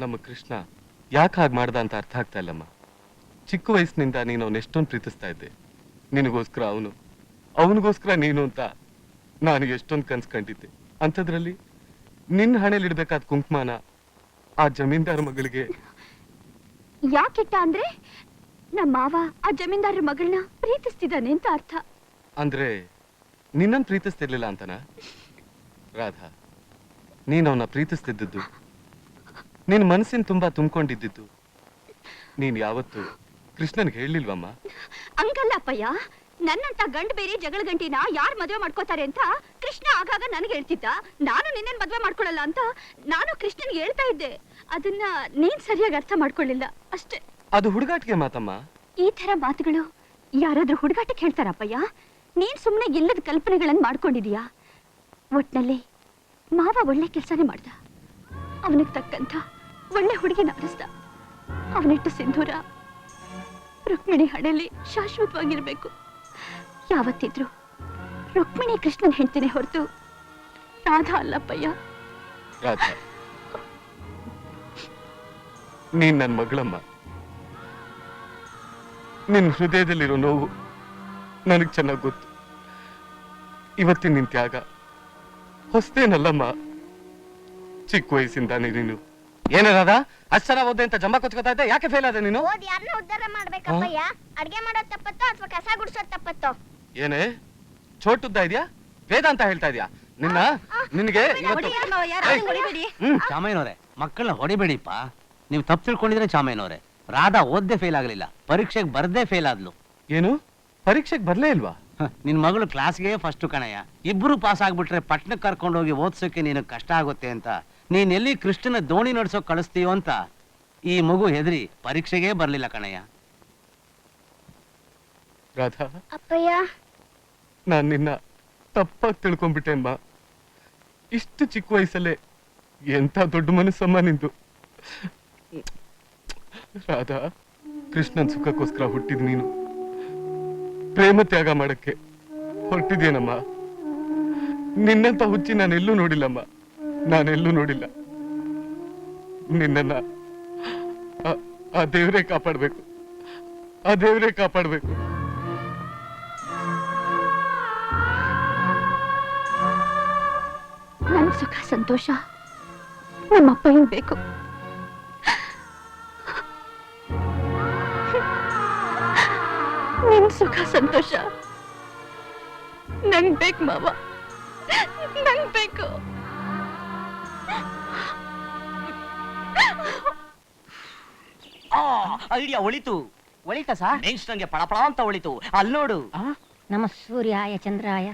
ನಮ್ಮ ಕೃಷ್ಣ ಯಾಕೆ ಹಾಗೆ ಮಾಡ್ದ ಅಂತ ಅರ್ಥ ಆಗ್ತಾ ಇಲ್ಲಮ್ಮ. ಚಿಕ್ಕ ವಯಸ್ಸಿನಿಂದ ನೀನು ಅವನ ಎಷ್ಟೊಂದು ಪ್ರೀತಿಸ್ತಾ ಇದ್ದೆ. ನಿನಗೋಸ್ಕರ ಅವನು ಅವನಿಗೋಸ್ಕರ ನೀನು ಅಂತ ನಾನು ಎಷ್ಟೊಂದು ಕನ್ಸ್ ಕಂಡಿದ್ದೆ. ಅಂಥದ್ರಲ್ಲಿ ನಿನ್ನ ಹಣೆಲಿಡ್ಬೇಕಾದ ಕುಂಕುಮಾನ ಆ ಜಮೀನ್ದಾರ ಮಗಳಿಗೆ ಯಾಕಿಟ್ಟ ಅಂದ್ರೆ ನಮ್ಮ ಮಾವ ಆ ಜಮೀನ್ದಾರ ಮಗಳನ್ನ ಪ್ರೀತಿಸ್ತಿದ್ದಾನೆ ಅಂತ ಅರ್ಥ. ಅಂದ್ರೆ ನಿನ್ನನ್ನು ಪ್ರೀತಿಸ್ತಿರ್ಲಿಲ್ಲ ಅಂತನಾ? ರಾಧಾ ನೀನು ಅವನ ಪ್ರೀತಿಸ್ತಿದ್ದದ್ದು ನಿನ್ನ ಮನಸ್ಸಿನ ತುಂಬಾ ತುಂಬಿಕೊಂಡಿದ್ದು ನೀನ್ ಯಾವತ್ತು ಕೃಷ್ಣನ್ಗೆ ಹೇಳಿಲ್ವಮ್ಮ ಹಂಗಲ್ಲ ಅಪ್ಪಯ್ಯ. ನನ್ನಂತ ಗಂಡ ಬೇರೆ ಜಗಳ ಗಂಟಿನ ಯಾರು ಮದುವೆ ಮಾಡ್ಕೋತಾರೆ ಅಂತ ಕೃಷ್ಣ ಆಗಾಗ ನನಗೆ ಹೇಳ್ತಿದ್ದ. ನಾನು ನಿನ್ನ ಮದುವೆ ಮಾಡ್ಕೊಳ್ಳಲ್ಲ ಅಂತ ನಾನು ಕೃಷ್ಣನ್ಗೆ ಹೇಳ್ತಾ ಇದ್ದೆ. ಅದನ್ನ ನೀನ್ ಸರಿಯಾಗಿ ಅರ್ಥ ಮಾಡ್ಕೊಳ್ಳಿಲ್ಲ ಅಷ್ಟೇ. ಅದು ಹುಡುಗಾಟಿಗೆ ಮಾತಮ್ಮ. ಈ ತರ ಮಾತುಗಳು ಯಾರಾದ್ರೂ ಹುಡುಗಾಟಕ್ಕೆ ಹೇಳ್ತಾರಪ್ಪಯ್ಯ ನೀನ್ ಸುಮ್ಮನೆ ಇಲ್ಲದ ಕಲ್ಪನೆಗಳನ್ನ ಮಾಡ್ಕೊಂಡಿದೀಯಾ? ಒಟ್ನಲ್ಲಿ ಮಾವ ಒಳ್ಳೆ ಕೆಲಸನೇ ಮಾಡ್ದ. ಅವನಿಗೆ ತಕ್ಕಂತ ಒಳ್ಳೆ ಹುಡುಗಿ ಆರಿಸ್ದ ಅವನಿಟ್ಟು ಸಿಂಧೂರ ರುಕ್ಮಿಣಿ ಹಣೆಯಲ್ಲಿ ಶಾಶ್ವತವಾಗಿರ್ಬೇಕು. ಯಾವತ್ತಿದ್ರು ರುಕ್ಮಿಣಿ ಕೃಷ್ಣನ್ ಹೇಳ್ತೀನಿ ಹೊರತು ರಾಧಾ ಅಲ್ಲಪ್ಪಯ್ಯ. ರಾಧಾ, ನೀನ್ ನನ್ನ ಮಗಳಮ್ಮ. ನಿನ್ ಹೃದಯದಲ್ಲಿರೋ ನೋವು ನನಗ್ ಚೆನ್ನಾಗ್ ಗೊತ್ತು. ಇವತ್ತಿನ ನಿನ್ ತ್ಯಾಗ ಹೊಸ್ತೇನಲ್ಲಮ್ಮ ಚಿಕ್ಕ ವಯಸ್ಸಿಂದಾನೆ ನೀನು ಏನಾದ ಅಷ್ಟರ ಓದ್ದೆ ಅಂತ ಜಂಬ ಕೊಚ್ಕೋತಾ ಇದ್ದೆ. ಯಾಕೆ ಫೇಲ್ ಆದೆ ನೀನು? ಓದ್ ಯಾರನ್ನ ಉದ್ಧಾರ ಮಾಡ್ಬೇಕಪ್ಪಯ್ಯ? ಅಡ್ಗೆ ಮಾಡೋ ತಪ್ಪತ್ತೋ ಅಥವಾ ಕಸ ಗುಡಿಸೋ ತಪ್ಪತ್ತೋ? ಏನೇ? ಚೋಟುದ್ದ ಇದೆಯಾ? ವೇದ ಅಂತ ಹೇಳ್ತಾ ಇದೆಯಾ? ನಿನ್ನ? ನಿನಗೆ? ಚಾಮಯ್ಯನವ್ರೆ ಮಕ್ಕಳನ್ನ ಹೊಡಿಬೇಡಿಪ್ಪ. ನೀವು ತಪ್ಪು ತಿಳ್ಕೊಂಡಿದ್ರೆ ಚಾಮಯ್ಯನವ್ರೆ. ರಾಧಾ ಓದ್ದೆ ಫೇಲ್ ಆಗಲಿಲ್ಲ. ಪರೀಕ್ಷೆಗೆ ಬರ್ದೇ ಫೇಲ್ ಆದ್ಲು. ಏನು? ಪರೀಕ್ಷೆಗೆ ಬರ್ಲೇ ಇಲ್ವಾ? ಹ, ನಿನ್ ಮಗಳು ಕ್ಲಾಸ್ಗೆ ಫಸ್ಟ್ ಕಣಯ್ಯ. ಇಬ್ರು ಪಾಸ್ ಆಗ್ಬಿಟ್ರೆ ಪಟ್ನಕ್ಕೆ ಕರ್ಕೊಂಡು ಹೋಗಿ ಓದ್ಸೋಕೆ ನೀನು ಕಷ್ಟ ಆಗುತ್ತೆ ಅಂತ ನೀನ್ ಎಲ್ಲಿ ಕೃಷ್ಣನ ದೋಣಿ ನಡೆಸೋ ಕಳಿಸ್ತೀಯೋ ಅಂತ ಈ ಮಗು ಹೆದರಿ ಪರೀಕ್ಷೆಗೆ ಬರ್ಲಿಲ್ಲ ಕಣಯ್ಯ. ರಾಧಾ. ಅಪ್ಪಯ್ಯ. ನಾನು ನಿನ್ನ ತಪ್ಪಾಗಿ ತಿಳ್ಕೊಂಡ್ಬಿಟ್ಟೆ ಅಮ್ಮ ಇಷ್ಟು ಚಿಕ್ಕ ವಯಸ್ಸಲ್ಲೇ ಎಂತ ದೊಡ್ಡ ಮನಸ್ಸಮ್ಮ ನಿಂದು. ರಾಧಾ ಕೃಷ್ಣನ್ ಸುಖಕ್ಕೋಸ್ಕರ ಹುಟ್ಟಿದ್ ನೀನು. ಪ್ರೇಮ ತ್ಯಾಗ ಮಾಡಕ್ಕೆ ಹೊರಟಿದ್ಯೇನಮ್ಮ ನಿನ್ನಂತ ಹುಚ್ಚಿ ನಾನೆಲ್ಲೂ ನೋಡಿಲ್ಲಮ್ಮ. ನಾನೆಲ್ಲೂ ನೋಡಿಲ್ಲ. ನಿನ್ನನ್ನ ಆ- ಆ ದೇವರೇ ಕಾಪಾಡ್ಬೇಕು. ಆ ದೇವರೇ ಕಾಪಾಡ್ಬೇಕು. ನನ್ ಸುಖ, ಸಂತೋಷ ನಮ್ಮಪ್ಪ ಹಿಂಗ್ ಬೇಕು. ನಿನ್ ಸುಖ, ಸಂತೋಷ. ನಂಗ್ ಬೇಕು ಮಾವ. ನಂಗ್ ಬೇಕು. ಐಡಿಯಾ ಒಳಿತು. ಒಳಿತಾ ಸರ್ ನೆಕ್ಸ್ಟ್ ನಂಗೆ ಪಳಪಳ ಅಂತ ಒಳಿತು. ಅಲ್ಲಿ ನೋಡು. ನಮ ಸೂರ್ಯಾಯ ಚಂದ್ರಾಯ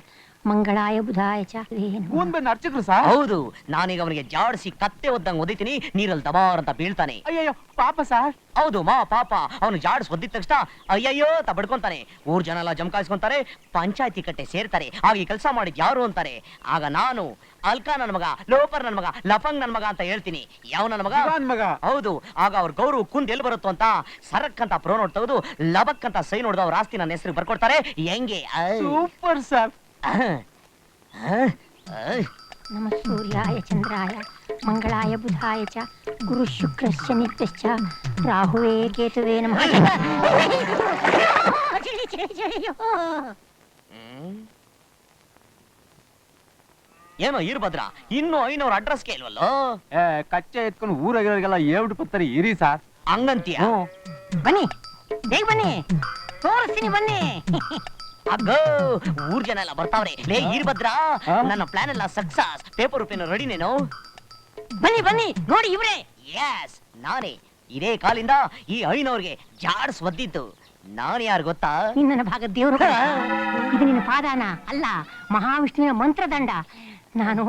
ಮಂಗಳಾಯ ಬುಧಾಯ ಚ. ಏನು? ಕೂನ್ ಬಂದು ಅರ್ಚಕ್ರು ಸರ್ ಹೌದು ನಾನೀಗ ಅವನಿಗೆ ಜಾಡಿಸಿ ಕತ್ತೆ ಒದ್ದಂಗ ಒದಿತೀನಿ ನೀರಲ್ಲಿ ದಬಾರ್ ಅಂತ ಬೀಳ್ತಾನೆ. ಅಯ್ಯಯ್ಯೋ ಪಾಪ ಸರ್ ಹೌದು ಮಾ ಪಾಪ. ಅವನು ಜಾಡ್ಸ್ ಒದ್ದಿದ ತಕ್ಷಣ ಅಯ್ಯಯ್ಯೋ ಅಂತ ಬಡ್ಕೊಂತಾನೆ. ಊರ್ ಜನ ಎಲ್ಲ ಜಮಕಾಯಿಸ್ಕೊಂತಾರೆ ಪಂಚಾಯತಿ ಕಟ್ಟೆ ಸೇರ್ತಾರೆ. ಆಗ ಈ ಕೆಲಸ ಮಾಡಿದ್ ಯಾರು ಅಂತಾರೆ? ಆಗ ನಾನು ಅಲ್ಕಾ ನನ್ ಮಗ ಲೋಪರ್ ನನ್ ಮಗ ಲಫಂಗ್ ನನ್ ಮಗ ಅಂತ ಹೇಳ್ತೀನಿ. ಯಾವ ನನ್ ಮಗ? ಮಗ. ಹೌದು ಆಗ ಅವ್ರ ಗೌರವ ಕುಂದ್ ಎಲ್ಲಿ ಬರುತ್ತೋ ಅಂತ ಸರಕ್ ಅಂತ ಪ್ರೋ ನೋಡ್ತಾ ತೆಗೆದು ಲಬಕ್ ಅಂತ ಸೈ ನೋಡ್ದು ಅವ್ರ ಆಸ್ತಿ ನನ್ನ ಹೆಸರು ಬರ್ಕೊಡ್ತಾರೆ. ಹೆಂಗೆ. Super sir. ನಮ ಸೂರ್ಯಾಯ ಚಂದ್ರಾಯ ಮಂಗಳಾಯ ಬುಧಾಯ ಚ ಗುರು ಶುಕ್ರಶ್ಚ ನಿತ್ಯಶ್ಚ ರಾಹುವೇ ಕೇತುವೇ ನಮಃ. ಏನೋ ಇರ್ಭದ್ರ ಇನ್ನು ಐನವ್ರ ಅಡ್ರೆಸ್ ಕೇಳ್ವಲ್ಲೋ ಏ ಕಚ್ಚೆ ಎತ್ಕೊಂಡು ಊರಾಗಿರೋರಿಗೆಲ್ಲ ಏಳ್ಬಿಟ್ಟು ಪತ್ತರಿ ಇರಿ ಸರ್. ಹಂಗಂತೀಯ? ಬನ್ನಿ ಬೇಗ ಬನ್ನಿ. ತೋರಿಸ್ತೀನಿ ಬನ್ನಿ. ಅಗ್ಗೋ ಊರ್ ಜನ ಎಲ್ಲ ಬರ್ತಾವ್ರೆ. ಲೇ? ನನ್ನ ಪ್ಲಾನ್ ಎಲ್ಲ ಸಕ್ಸಸ್ ಪೇಪರ್ ರೂಪಿನ ರೆಡಿನೇನು ಬನ್ನಿ ಬನ್ನಿ ನೋಡಿ ಇವ್ರೆ. ಎಸ್ ನಾನೇ. ಇದೇ ಕಾಲಿಂದ ಈ ಐನವ್ರಿಗೆ ಜಾಡ್ಸ್ ಒದ್ದಿದ್ದು ನಾನು ಯಾರು ಗೊತ್ತಾ? ನಿನ್ನ ಭಾಗ ದೇವರು ಇದು ನಿನ್ನ ಪಾದಾನ ಅಲ್ಲ ಮಹಾವಿಷ್ಣುವಿನ ಮಂತ್ರದಂಡ. ನಾನು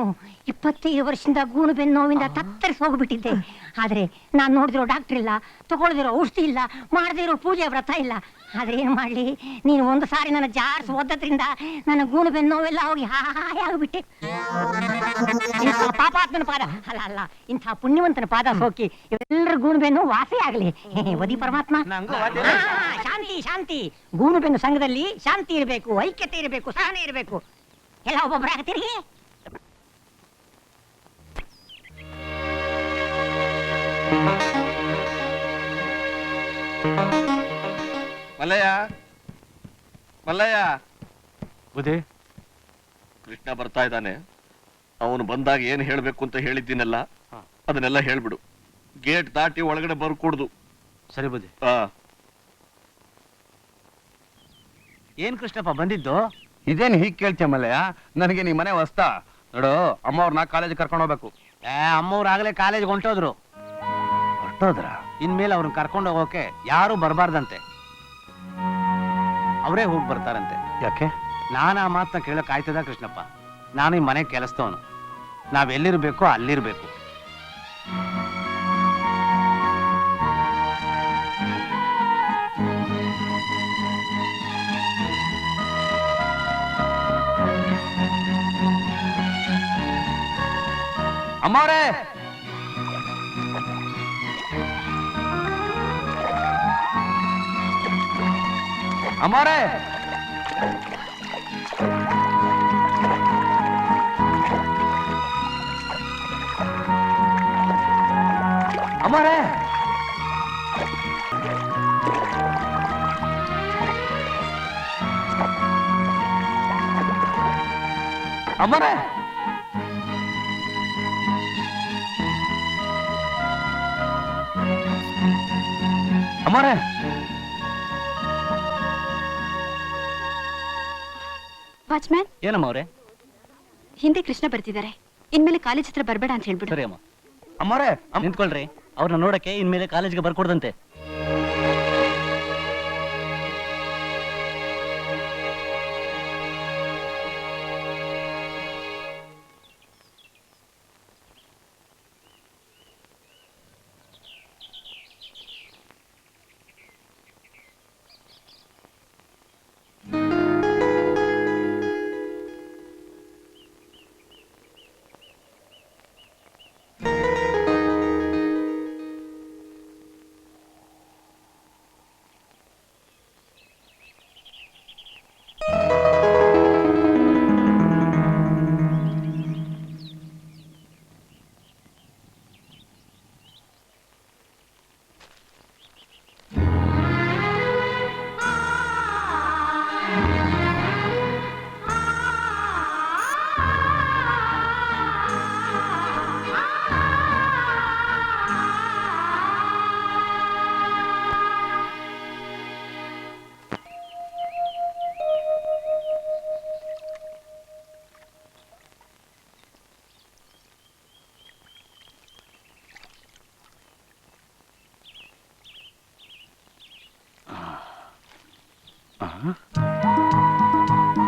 ಇಪ್ಪತ್ತೈದು ವರ್ಷದಿಂದ ಗೂನು ಬೆನ್ನು ನೋವಿಂದ ತತ್ತರಿಸಿ ಹೋಗ್ಬಿಟ್ಟಿದ್ದೆ. ಆದ್ರೆ ನಾನು ನೋಡಿದಿರೋ ಡಾಕ್ಟರ್ ಇಲ್ಲ ತಗೊಳ್ದಿರೋ ಔಷಧಿ ಇಲ್ಲ ಮಾಡದಿರೋ ಪೂಜೆ ವ್ರತ ಇಲ್ಲ. ಆದ್ರೆ ಏನ್ ಮಾಡ್ಲಿ? ನೀನು ಒಂದು ಸಾರಿ ನನ್ನ ಜಾರ್ಸ್ ಓದದ್ರಿಂದ ನನ್ನ ಗೂನು ಬೆನ್ನು ನೋವೆಲ್ಲ ಹೋಗಿ ಹಾಯ್ ಆಗ್ಬಿಟ್ಟೆ ಇಂಥ ಪಾಪಾತ್ಮನ ಪಾದ ಅಲ್ಲ ಅಲ್ಲ ಇಂಥ ಪುಣ್ಯವಂತನ ಪಾದ ಹೋಗಿ ಎಲ್ಲರ ಗೂನು ಬೆನ್ನು ವಾಸಿ ಆಗ್ಲಿ. ವದಿ ಪರಮಾತ್ಮ. ನಂಗೂ ವಾಸಿ ಹಾ, ಶಾಂತಿ ಶಾಂತಿ. ಗೂಣು ಬೆನ್ನು ಸಂಘದಲ್ಲಿ ಶಾಂತಿ ಇರಬೇಕು ಐಕ್ಯತೆ ಇರಬೇಕು ಸಹನೆ ಇರಬೇಕು. ಎಲ್ಲ ಒಬ್ಬೊಬ್ಬರಾಗತ್ತೀರಿ ಮಲ್ಲಯ್ಯ? ಮಲ್ಲಯ್ಯ? ಬುದ್ಧಿ? ಕೃಷ್ಣ ಬರ್ತಾ ಇದ್ದಾನೆ. ಅವನು ಬಂದಾಗ ಏನ್ ಹೇಳ್ಬೇಕು ಅಂತ ಹೇಳಿದ್ದೀನಲ್ಲ ಹಾ. ಅದನ್ನೆಲ್ಲ ಹೇಳ್ಬಿಡು. ಗೇಟ್ ದಾಟಿ ಒಳಗಡೆ ಬರ್ಕೂಡ್ದು. ಸರಿ ಬುದ್ಧಿ. ಆ. ಏನ್ ಕೃಷ್ಣಪ್ಪ ಬಂದಿದ್ದು? ಇದೇನ್ ಹೀಗೆ ಕೇಳ್ತೀಯ ಮಲ್ಲಯ್ಯ? ನನಗೆ ನೀ ಮನೆ ಹೊಸ್ತ. ನೋಡು ಅಮ್ಮ ಅವ್ರನ್ನ ಕಾಲೇಜ್ ಕರ್ಕೊಂಡು ಹೋಗ್ಬೇಕು. ಏ ಅಮ್ಮವ್ರು ಆಗ್ಲೇ ಕಾಲೇಜ್ ಹೊಂಟೋದ್ರು. ಹೊರಟೋದ್ರ? ಇನ್ಮೇಲೆ ಅವ್ರನ್ನ ಕರ್ಕೊಂಡು ಹೋಗೋಕೆ ಯಾರು ಬರಬಾರ್ದಂತೆ. ಅವರೇ ಹೋಗಿ ಬರ್ತಾರಂತೆ. ಯಾಕೆ? ನಾನು ಆ ಮಾತನ್ನ ಕೇಳಕ್ ಆಯ್ತದ ಕೃಷ್ಣಪ್ಪ? ನಾನು ಈ ಮನೆ ಕೆಲಸದವನು. ಎಲ್ಲಿರಬೇಕೋ ಅಲ್ಲಿರಬೇಕು. ಅಮ್ಮವ್ರೆ! ಅಮ್ಮವ್ರೆ ಅಮ್ಮವ್ರೆ ಅಮ್ಮವ್ರೆ ಅಮ್ಮವ್ರೆ ವಾಚ್ಮ್ಯಾನ್? ಏನಮ್ಮ ಅವ್ರೆ? ಹಿಂದೆ ಕೃಷ್ಣ ಬರ್ತಿದ್ದಾರೆ. ಇನ್ಮೇಲೆ ಕಾಲೇಜ್ ಹತ್ರ ಬರಬೇಡ ಅಂತ ಹೇಳ್ಬಿಟ್ಟು ಸರಿ ಅಮ್ಮ ಅಮ್ಮವ್ರೆ ನಿಂತ್ಕೊಳ್ರಿ. ಅವ್ರನ್ನ ನೋಡಕ್ಕೆ ಇನ್ಮೇಲೆ ಕಾಲೇಜ್ಗೆ ಬರ್ಕೊಡ್ದಂತೆ.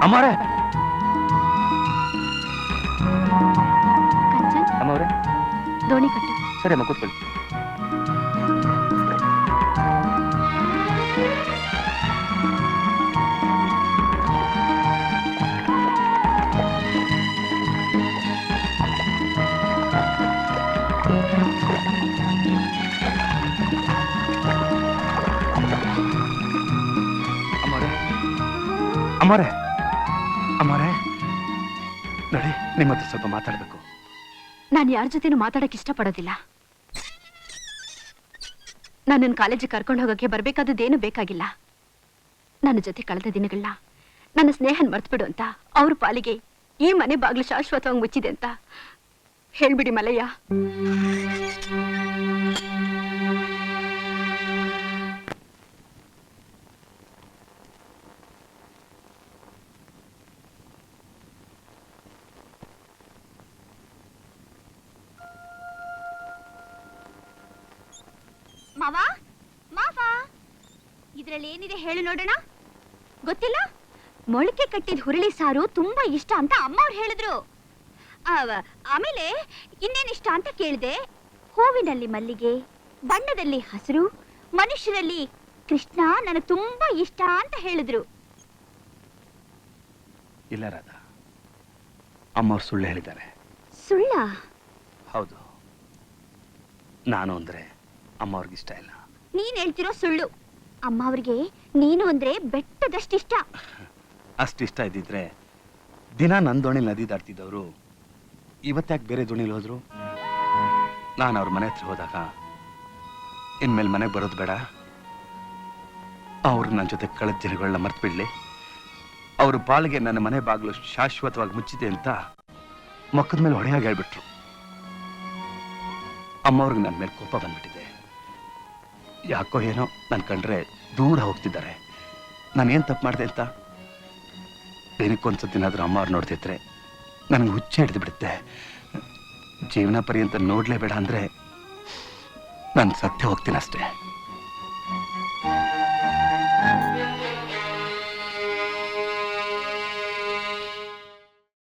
ಅಮ್ಮವ್ರೆ. ಅಮ್ಮವ್ರೆ. ದೋಣಿ ಕಟ್ಟು. ಸರಿ ಅಮ್ಮ ಕೂತ್ಕೊಳ್ಳಿ. ಅಮ್ಮವ್ರೆ ಅಮರೆ, ನಡಿ, ನಿಮ್ಮ ಹತ್ರ ಸ್ವಲ್ಪ ಮಾತಾಡಬೇಕು. ನಾನು ಯಾರ ಜೊತೆನೂ ಮಾತಾಡಕ್ಕೆ ಇಷ್ಟಪಡೋದಿಲ್ಲ. ನನ್ನ ಕಾಲೇಜಿಗೆ ಕರ್ಕೊಂಡು ಹೋಗಕ್ಕೆ ಬರಬೇಕಾದದ್ದೇನು ಬೇಕಾಗಿಲ್ಲ. ನನ್ನ ಜೊತೆ ಕಳೆದ ದಿನಗಳನ್ನ ನನ್ನ ಸ್ನೇಹನ್ ಮರ್ತ್ಬಿಡು ಅಂತ ಅವ್ರ ಪಾಲಿಗೆ ಈ ಮನೆ ಬಾಗಿಲು ಶಾಶ್ವತವಾಗಿ ಮುಚ್ಚಿದೆ ಅಂತ ಹೇಳ್ಬಿಡಿ ಮಲಯ್ಯ. ಮಾವ? ಮಾವ? ಇದ್ರಲ್ಲಿ ಏನಿದೆ ಹೇಳು ನೋಡೋಣ. ಗೊತ್ತಿಲ್ಲ? ಮೊಳಕೆ ಕಟ್ಟಿದ ಹುರುಳಿ ಸಾರು ತುಂಬಾ ಇಷ್ಟ ಅಂತ ಅಮ್ಮ ಅವ್ರು ಹೇಳಿದ್ರು ಆಮೇಲೆ ಇನ್ನೇನ್ ಇಷ್ಟ ಅಂತ ಕೇಳಿದೆ. ಹೂವಿನಲ್ಲಿ ಮಲ್ಲಿಗೆ ಬಣ್ಣದಲ್ಲಿ ಹಸಿರು ಮನುಷ್ಯರಲ್ಲಿ ಕೃಷ್ಣ ನನಗೆ ತುಂಬಾ ಇಷ್ಟ ಅಂತ ಹೇಳಿದ್ರು. ಇಲ್ಲ ರಾಧಾ ಅಮ್ಮ ಸುಳ್ಳು ಹೇಳಿದ್ದಾರೆ. ಸುಳ್ಳ? ಹೌದು. ನಾನು ಅಂದ್ರೆ ಅಮ್ಮವ್ರಿಗೆ ಇಷ್ಟ ಇಲ್ಲ. ನೀನ್ ಹೇಳ್ತಿರೋ ಸುಳ್ಳು. ಅಮ್ಮ ಅವ್ರಿಗೆ ನೀನು ಅಂದ್ರೆ ಬೆಟ್ಟದಷ್ಟಿಷ್ಟ. ಅಷ್ಟು ಇಷ್ಟ ಇದ್ದಿದ್ರೆ ದಿನ ನನ್ನ ದೋಣಿ ನದಿ ದಾಟ್ತಿದ್ದವರು ಇವತ್ತ್ಯಾಕೆ ಬೇರೆ ದೋಣಿಲಿ ಹೋದ್ರು? ನಾನು ಅವ್ರ ಮನೆ ಹತ್ರ ಹೋದಾಗ ಇನ್ಮೇಲೆ ಮನೆಗೆ ಬರೋದು ಬೇಡ. ಅವರು ನನ್ನ ಜೊತೆ ಕಳೆದ ದಿನಗಳನ್ನ ಮರ್ತು ಬಿಡ್ಲಿ ಅವ್ರ ಪಾಲಿಗೆ ನನ್ನ ಮನೆ ಬಾಗಿಲು ಶಾಶ್ವತವಾಗಿ ಮುಚ್ಚಿದೆ ಅಂತ ಮಕ್ಕದ ಮೇಲೆ ಹೊಡೆಯಾಗಿ ಹೇಳ್ಬಿಟ್ರು ಅಮ್ಮವ್ರಿಗೆ ನನ್ನ ಮೇಲೆ ಕೋಪ ಬಂದ್ಬಿಟ್ಟಿದೆ. ಯಾಕೋ ಏನೋ ನನ್ನ ಕಂಡ್ರೆ ದೂರ ಹೋಗ್ತಿದ್ದಾರೆ. ನಾನೇನು ತಪ್ಪು ಮಾಡಿದೆ ಅಂತ? ದಿನಕ್ಕೊಂದ್ಸತಿನಾದ್ರೂ ಅಮ್ಮ ಅವ್ರು ನೋಡ್ತಿದ್ರೆ ನನಗೆ ಹುಚ್ಚೆ ಹಿಡಿದು ಬಿಡುತ್ತೆ. ಜೀವನ ಪರ್ಯಂತ ನೋಡಲೇಬೇಡ ಅಂದರೆ ನಾನು ಸತ್ಯ ಹೋಗ್ತೀನಿ ಅಷ್ಟೇ.